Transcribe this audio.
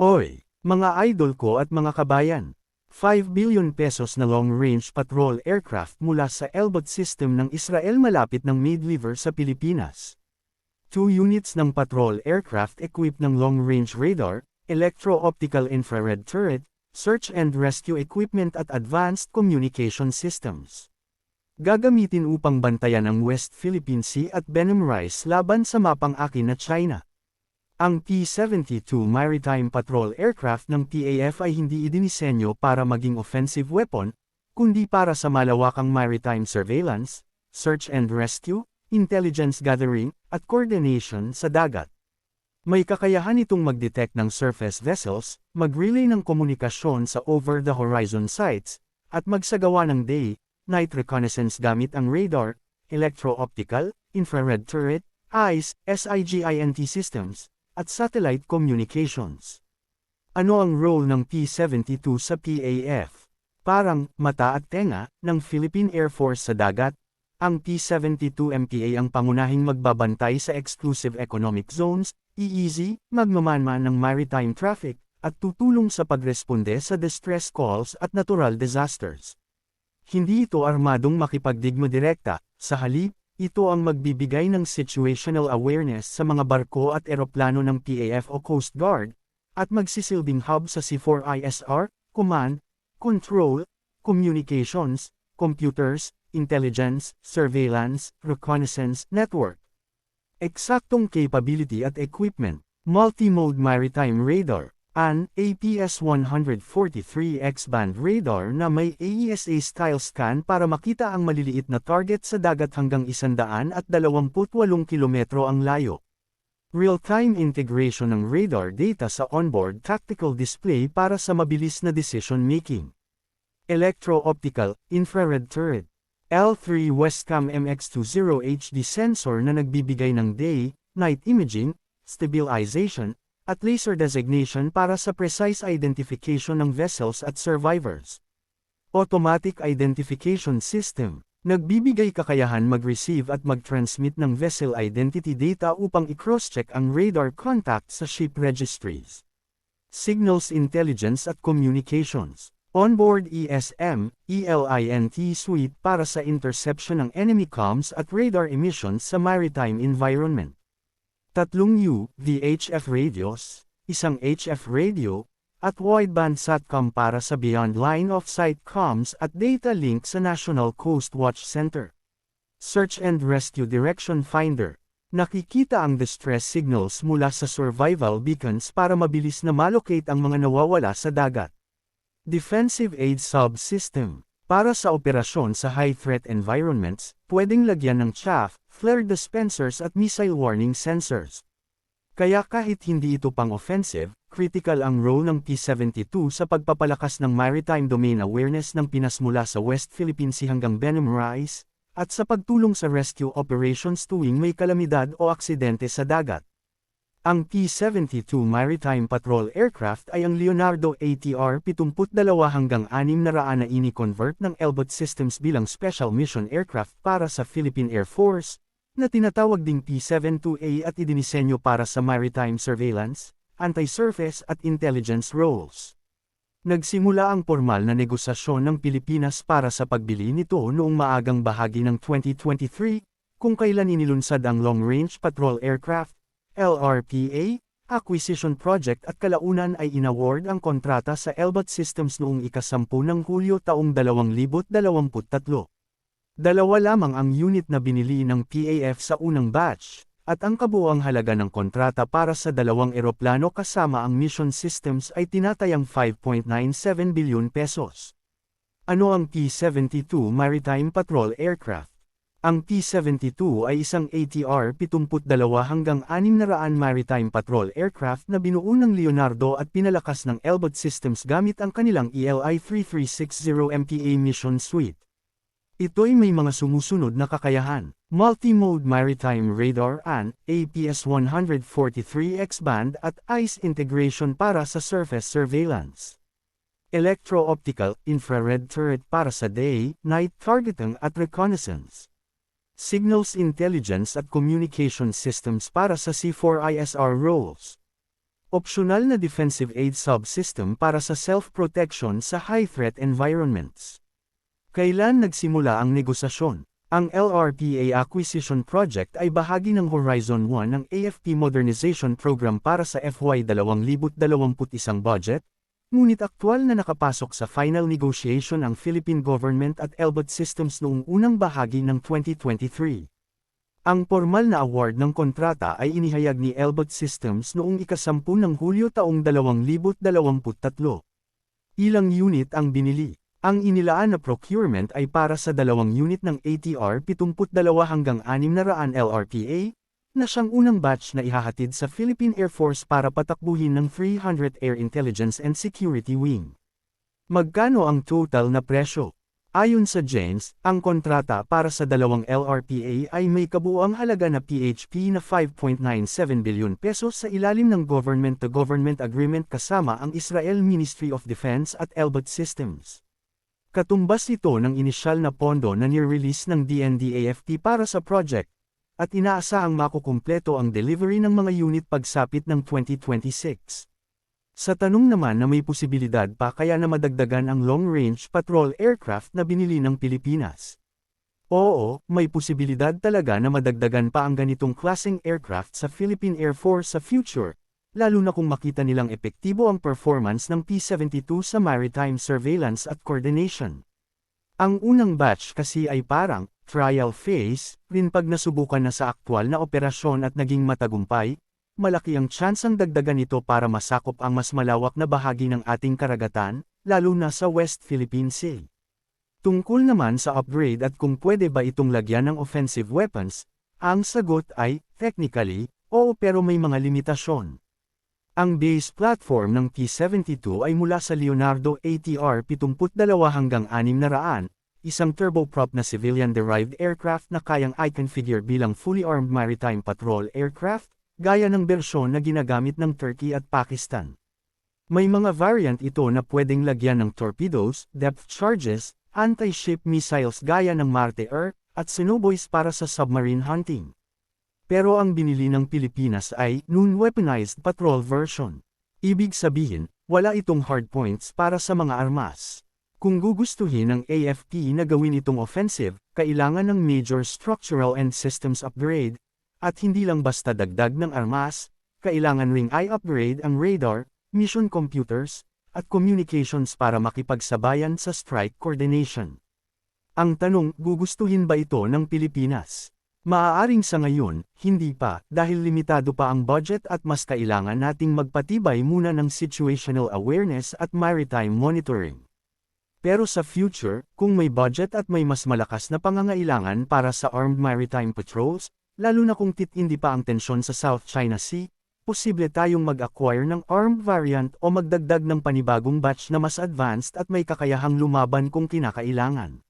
Oy, mga idol ko at mga kabayan. 5 billion pesos na long-range patrol aircraft mula sa Elbit system ng Israel malapit ng Mid River sa Pilipinas. Two units ng patrol aircraft equipped ng long-range radar, electro-optical infrared turret, search and rescue equipment at advanced communication systems. Gagamitin upang bantayan ang West Philippine Sea at Benham Rice laban sa mapang akin na China. Ang P-72 Maritime Patrol Aircraft ng PAF ay hindi idinisenyo para maging offensive weapon, kundi para sa malawakang maritime surveillance, search and rescue, intelligence gathering, at coordination sa dagat. May kakayahan itong mag-detect ng surface vessels, mag-relay ng komunikasyon sa over-the-horizon sites, at magsagawa ng day, night reconnaissance gamit ang radar, electro-optical, infrared turret, EYES, SIGINT systems, at satellite communications. Ano ang role ng P-72 sa PAF? Parang mata at tenga ng Philippine Air Force sa dagat, ang P-72 MPA ang pangunahing magbabantay sa Exclusive Economic Zones, EEZ, magmamanman ng maritime traffic, at tutulong sa pagresponde sa distress calls at natural disasters. Hindi ito armadong makipagdigma direkta, sa halip, ito ang magbibigay ng situational awareness sa mga barko at eroplano ng PAF o Coast Guard, at magsisilbing hub sa C4ISR, Command, Control, Communications, Computers, Intelligence, Surveillance, Reconnaissance Network. Eksaktong capability at equipment, Multimode Maritime Radar, an APS-143 X-band radar na may AESA-style scan para makita ang maliliit na target sa dagat hanggang 128 kilometro ang layo. Real-time integration ng radar data sa onboard tactical display para sa mabilis na decision-making. Electro-optical, infrared turret. L3 Westcam MX20 HD sensor na nagbibigay ng day, night imaging, stabilization, at laser designation para sa precise identification ng vessels at survivors. Automatic Identification System Nagbibigay kakayahan mag-receive at mag-transmit ng vessel identity data upang i-cross-check ang radar contact sa ship registries. Signals Intelligence at Communications Onboard ESM, ELINT suite para sa interception ng enemy comms at radar emissions sa maritime environment. Tatlong U, VHF radios, isang HF radio, at wideband SATCOM para sa Beyond Line of Sight comms at data link sa National Coast Watch Center. Search and Rescue Direction Finder. Nakikita ang distress signals mula sa survival beacons para mabilis na malocate ang mga nawawala sa dagat. Defensive Aid Subsystem. Para sa operasyon sa high-threat environments, pwedeng lagyan ng chaff, flare dispensers at missile warning sensors. Kaya kahit hindi ito pang-offensive, critical ang role ng P-72 sa pagpapalakas ng maritime domain awareness ng Pinas mula sa West Philippine Sea hanggang Benham Rise, at sa pagtulong sa rescue operations tuwing may kalamidad o aksidente sa dagat. Ang P-72 Maritime Patrol Aircraft ay ang Leonardo ATR 72 hanggang 600 na ini-convert ng Elbit Systems bilang Special Mission Aircraft para sa Philippine Air Force, na tinatawag ding P-72A at idinisenyo para sa maritime surveillance, anti-surface at intelligence roles. Nagsimula ang formal na negosasyon ng Pilipinas para sa pagbili nito noong maagang bahagi ng 2023, kung kailan inilunsad ang Long Range Patrol Aircraft, LRPA, acquisition project at kalaunan ay inaward ang kontrata sa Elbit Systems noong ikasampu ng Hulyo taong 2023. Dalawa lamang ang unit na binili ng PAF sa unang batch, at ang kabuang halaga ng kontrata para sa dalawang eroplano kasama ang mission systems ay tinatayang 5.97 bilyon pesos. Ano ang P-72 Maritime Patrol Aircraft? Ang T-72 ay isang ATR-72 hanggang 600 maritime patrol aircraft na binuo ng Leonardo at pinalakas ng Elbit Systems gamit ang kanilang ELI-3360 MPA mission suite. Ito'y may mga sumusunod na kakayahan. Multi-mode maritime radar and APS-143 X-band at ICE integration para sa surface surveillance. Electro-optical infrared turret para sa day, night targeting at reconnaissance. Signals Intelligence at Communication Systems para sa C4ISR roles. Optional na defensive aid subsystem para sa self-protection sa high-threat environments. Kailan nagsimula ang negosasyon? Ang LRPA Acquisition Project ay bahagi ng Horizon 1 ng AFP Modernization Program para sa FY 2021 budget, ngunit aktwal na nakapasok sa final negotiation ang Philippine Government at Elbit Systems noong unang bahagi ng 2023. Ang formal na award ng kontrata ay inihayag ni Elbit Systems noong ikasampu ng Hulyo taong 2023. Ilang unit ang binili. Ang inilaan na procurement ay para sa dalawang unit ng ATR 72 hanggang 600 LRPA, na siyang unang batch na ihahatid sa Philippine Air Force para patakbuhin ng 300 Air Intelligence and Security Wing. Magkano ang total na presyo? Ayon sa James, ang kontrata para sa dalawang LRPA ay may kabuuang halaga na PHP na 5.97 billion pesos sa ilalim ng government-to-government agreement kasama ang Israel Ministry of Defense at Elbit Systems. Katumbas ito ng inisyal na pondo na nirelease ng DND-AFP para sa project, at inaasahang makukumpleto ang delivery ng mga unit pagsapit ng 2026. Sa tanong naman na may posibilidad pa kaya na madagdagan ang long-range patrol aircraft na binili ng Pilipinas. Oo, may posibilidad talaga na madagdagan pa ang ganitong klaseng aircraft sa Philippine Air Force sa future, lalo na kung makita nilang epektibo ang performance ng P-72 sa maritime surveillance at coordination. Ang unang batch kasi ay parang, trial phase, rin pag nasubukan na sa aktwal na operasyon at naging matagumpay, malaki ang tsansang dagdagan ito para masakop ang mas malawak na bahagi ng ating karagatan, lalo na sa West Philippine Sea. Tungkol naman sa upgrade at kung pwede ba itong lagyan ng offensive weapons, ang sagot ay, technically, oo pero may mga limitasyon. Ang base platform ng P-72 ay mula sa Leonardo ATR 72 hanggang 600, isang turboprop na civilian-derived aircraft na kayang i-configure bilang fully armed maritime patrol aircraft, gaya ng bersyon na ginagamit ng Turkey at Pakistan. May mga variant ito na pwedeng lagyan ng torpedoes, depth charges, anti-ship missiles gaya ng Marte Air, at Sinoboys para sa submarine hunting. Pero ang binili ng Pilipinas ay noon weaponized patrol version. Ibig sabihin, wala itong hardpoints para sa mga armas. Kung gugustuhin ng AFP na gawin itong offensive, kailangan ng major structural and systems upgrade, at hindi lang basta dagdag ng armas, kailangan ring i-upgrade ang radar, mission computers, at communications para makipagsabayan sa strike coordination. Ang tanong, gugustuhin ba ito ng Pilipinas? Maaaring sa ngayon, hindi pa, dahil limitado pa ang budget at mas kailangan nating magpatibay muna ng situational awareness at maritime monitoring. Pero sa future, kung may budget at may mas malakas na pangangailangan para sa armed maritime patrols, lalo na kung titindi pa ang tensyon sa South China Sea, posible tayong mag-acquire ng armed variant o magdagdag ng panibagong batch na mas advanced at may kakayahang lumaban kung kinakailangan.